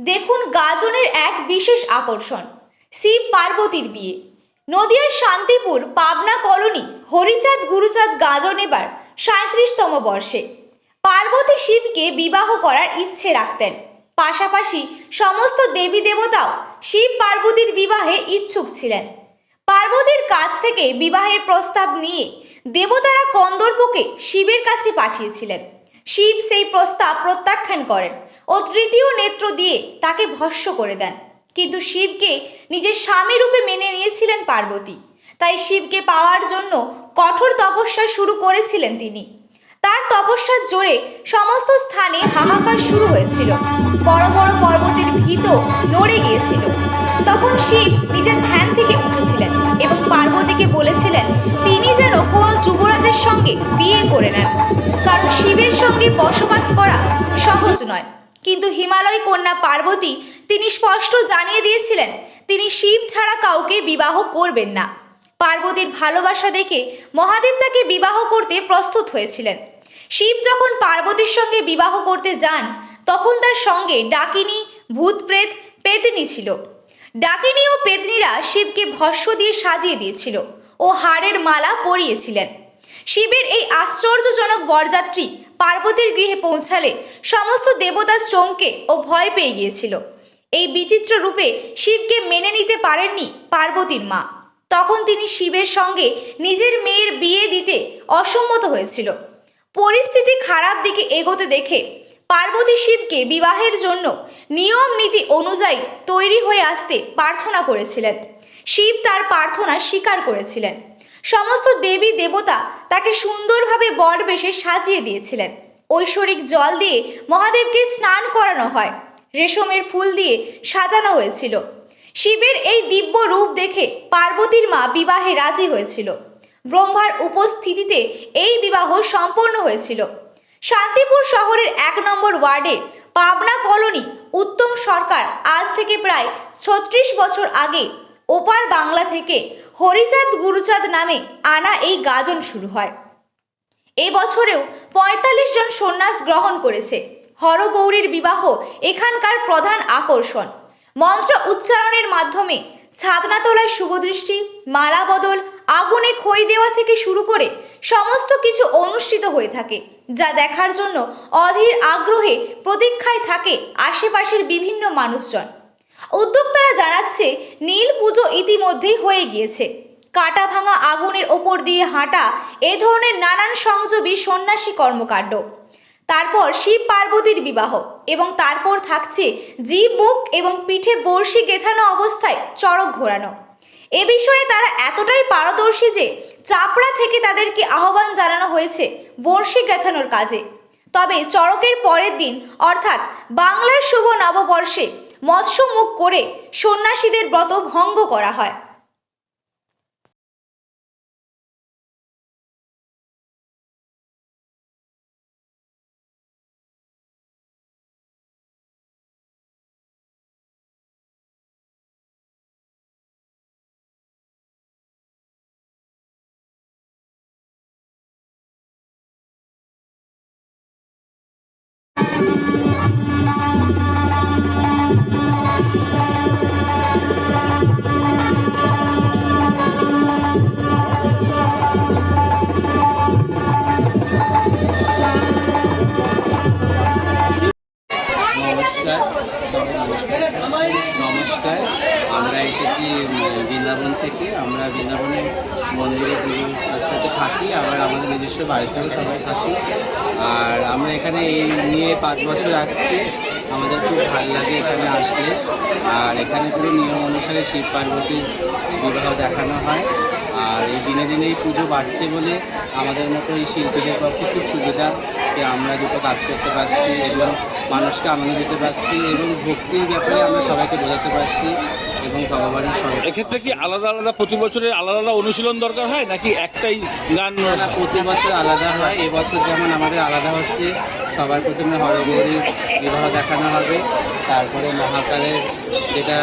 দেখুন গাজনের এক বিশেষ আকর্ষণ, শিব পার্বতীর বিয়ে। নদিয়ার শান্তিপুর পাবনা কলোনি হরিচাঁদ গুরুচাঁদ গাজন এবার সাঁত্রিশতম বর্ষে। পার্বতী শিবকে বিবাহ করার ইচ্ছে রাখতেন। পাশাপাশি সমস্ত দেবী দেবতাও শিব পার্বতীর বিবাহে ইচ্ছুক ছিলেন। পার্বতীর কাছ থেকে বিবাহের প্রস্তাব নিয়ে দেবতারা কন্দর্পকে শিবের কাছে পাঠিয়েছিলেন। শিব সেই প্রস্তাব প্রত্যাখ্যান করেন। ও তৃতীয় নেত্র দিয়ে তাকে ভস্য করে দেন। কিন্তু শিবকে নিজের স্বামী রূপে মেনে নিয়েছিলেন পার্বতী। তাই শিবকে পাওয়ার জন্য কঠোর তপস্যা শুরু করেছিলেন তিনি। তার তপস্যার জোরে সমস্ত স্থানে হাহাকার শুরু হয়েছিল। বড় বড় পর্বতের ভিত নড়ে গিয়েছিল। তখন শিব নিজের ধ্যান থেকে উঠেছিলেন এবং পার্বতীকে বলেছিলেন, তিনি যেন কোনো যুবরাজের সঙ্গে বিয়ে করে নেন। কারণ শিবের সঙ্গে বসবাস করা সহজ নয়। কিন্তু হিমালয় কন্যা পার্বতী তিনি স্পষ্ট জানিয়ে দিয়েছিলেন, তিনি শিব ছাড়া কাউকে বিবাহ করবেন না। পার্বতীর ভালোবাসা দেখে মহাদেব তাকে বিবাহ করতে প্রস্তুত হয়েছিলেন। শিব যখন পার্বতীর সঙ্গে বিবাহ করতে যান, তখন তার সঙ্গে ডাকিনী, ভূতপ্রেত, পেতনি ছিল। ডাকিনী ও পেতনিরা শিবকে ভস্য দিয়ে সাজিয়ে দিয়েছিল ও হাড়ের মালা পরিয়েছিলেন। শিবের এই আশ্চর্যজনক বরযাত্রী পার্বতীর গৃহে পৌঁছালে সমস্ত দেবতা চমকে ও ভয় পেয়ে গিয়েছিল। এই বিচিত্র রূপে শিবকে মেনে নিতে পারেননি পার্বতীর মা। তখন তিনি শিবের সঙ্গে নিজের মেয়ের বিয়ে দিতে অসম্মত হয়েছিল। পরিস্থিতি খারাপ দিকে এগোতে দেখে পার্বতী শিবকে বিবাহের জন্য নিয়ম নীতি অনুযায়ী তৈরি হয়ে আসতে প্রার্থনা করেছিলেন। শিব তার প্রার্থনা স্বীকার করেছিলেন। সমস্ত দেবী দেবতা তাকে সুন্দরভাবে বর বেশে সাজিয়ে দিয়েছিলেন। ঐশ্বরিক জল দিয়ে মহাদেবকে স্নান করানো হয়। রেশমের ফুল দিয়ে সাজানো হয়েছিল। শিবের এই দিব্য রূপ দেখে পার্বতীর মা বিবাহে রাজি হয়েছিল। ব্রহ্মার উপস্থিতিতে এই বিবাহ সম্পন্ন হয়েছিল। শান্তিপুর শহরের এক নম্বর ওয়ার্ডের পাবনা কলোনি উত্তম সরকার আজ থেকে প্রায় ছত্রিশ বছর আগে ওপার বাংলা থেকে হরিচাঁদ গুরুচাঁদ নামে আনা এই গাজন শুরু হয়। এই বছরেও পঁয়তাল্লিশ জন সন্ন্যাস গ্রহণ করেছে। হরগৌরীর বিবাহ এখানকার প্রধান আকর্ষণ। মন্ত্র উচ্চারণের মাধ্যমে ছাদনা তোলার শুভদৃষ্টি, মালা বদল, আগুনে খই দেওয়া থেকে শুরু করে সমস্ত কিছু অনুষ্ঠিত হয়ে থাকে, যা দেখার জন্য অধীর আগ্রহে প্রতীক্ষায় থাকে আশেপাশের বিভিন্ন মানুষজন। উদ্যোক্তারা জানাচ্ছে, নীল পুজো ইতিমধ্যেই হয়ে গিয়েছে। কাটা ভাঙা আগুনের ওপর দিয়ে হাঁটা এ ধরনের নানান সংযোগী সন্ন্যাসী কর্মকাণ্ড। তারপর শিব পার্বতীর বিবাহ এবং তারপর থাকছে জীব মুখ এবং পিঠে বড়শি গেথানো অবস্থায় চড়ক ঘোরানো। এ বিষয়ে তারা এতটাই পারদর্শী যে চাপড়া থেকে তাদেরকে আহ্বান জানানো হয়েছে বড়শি গেথানোর কাজে। তবে চড়কের পরের দিন, অর্থাৎ বাংলার শুভ নববর্ষে মৎস্য মুখ করে সন্ন্যাসীদের ব্রত ভঙ্গ করা হয়। থেকে আমরা বৃন্দাবনের মন্দিরে পুজোর সাথে থাকি, আবার আমাদের নিজস্ব বাড়িতেও সবাই থাকি। আর আমরা এখানে এই নিয়ে পাঁচ বছর আসছি। আমাদের খুব ভালো লাগে এখানে আসলে। আর এখানে পুরো নিয়ম অনুসারে শিব পার্বতীর বিবাহ দেখানো হয়। আর এই দিনে দিনেই পুজো বাড়ছে বলে আমাদের মতো এই শিল্পীদের পক্ষে খুব সুবিধা যে আমরা দুটো কাজ করতে পারছি এবং মানুষকে আনন্দ দিতে পারছি এবং ভক্তির ব্যাপারে আমরা সবাইকে বোঝাতে পারছি। এবং ভগবানের সঙ্গে এক্ষেত্রে কি আলাদা আলাদা প্রতি বছরের আলাদা আলাদা অনুশীলন দরকার হয় নাকি একটাই গান প্রতি বছর আলাদা হয়। এবছর যেমন আমাদের আলাদা হচ্ছে সবার প্রথমে হরগৌরী বিবাহ দেখানো হবে। তারপরে মহাকালের যেটা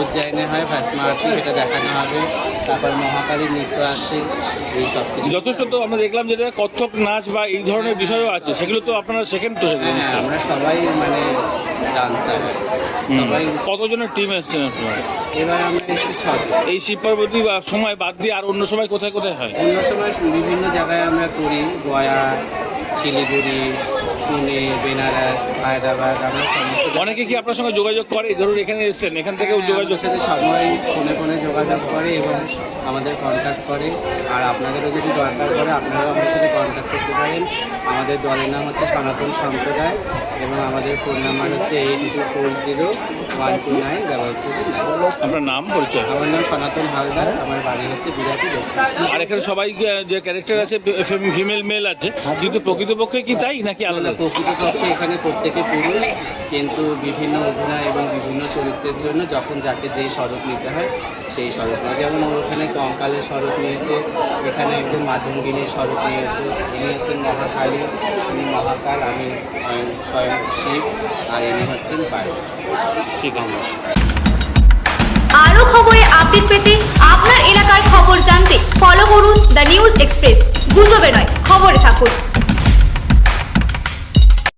উজ্জয়িনে হয় ভস্ম আরতি সেটা দেখানো হবে। তারপর মহাকালীর নৃত্য আছে এই সব কিছু। যথেষ্ট তো আমরা দেখলাম যেটা কত্থক নাচ বা এই ধরনের বিষয়ও আছে সেগুলো তো আপনারা শেখেন তো হ্যাঁ আমরা সবাই মানে ডান্সার সবাই কতজনের টিম এসছেন আপনারা? এবার আমরা এসেছি ছজন। এই শিব পার্বতী বা সময় বাদ দিয়ে আর অন্য সময় কোথায় কোথায় হয়? অন্য সময় বিভিন্ন জায়গায় আমরা করি গয়া শিলিগুড়ি পুনে বেনারস হায়দ্রাবাদ আমরা অনেকে কি আপনার সঙ্গে যোগাযোগ করে? ধরুন এখানে এসছেন এখান থেকেও হ্যাঁ, যোগাযোগ সাথে সবাই ফোনে ফোনে যোগাযোগ করে এবং আমাদের কন্ট্যাক্ট করে। আর আপনাদেরও যদি দরকার পড়ে আপনারাও আমাদের সাথে কন্ট্যাক্ট করতে পারেন। আমাদের দলের নাম হচ্ছে সনাতন সম্প্রদায় এবং আমাদের ফোন নাম্বার হচ্ছে eight two four zero one two nine double seven আপনার নাম পরিচয়? আমার নাম সনাতন হালদার আমার বাড়ি হচ্ছে বিরাটি আর এখানে সবাই যে ক্যারেক্টার আছে ফিমেল মেল আছে কিন্তু প্রকৃতপক্ষে কি তাই নাকি আলাদা আলাদা? প্রকৃতপক্ষে এখানে প্রত্যেকে পুরুষ কিন্তু বিভিন্ন অভিনয় এবং বিভিন্ন চরিত্রের জন্য যখন যাকে যেই স্বরূপ নিতে হয় সেই স্বরূপ নয় যেমন ওখানে কঙ্কালের স্বরূপ নিয়েছে এখানে একজন মাধ্যমগিনীর স্বরূপ নিয়েছে। ইনি হচ্ছেন মহাকালী ইনি মহাকাল আমি স্বয়ং শিব আর ইনি হচ্ছেন পার্বতী ঠিক আছে। আরও খবরে আপডেট পেতে আপনার এলাকার খবর জানতে ফলো করুন দ্য নিউজ এক্সপ্রেস গুজবে নয় খবরে থাকুন।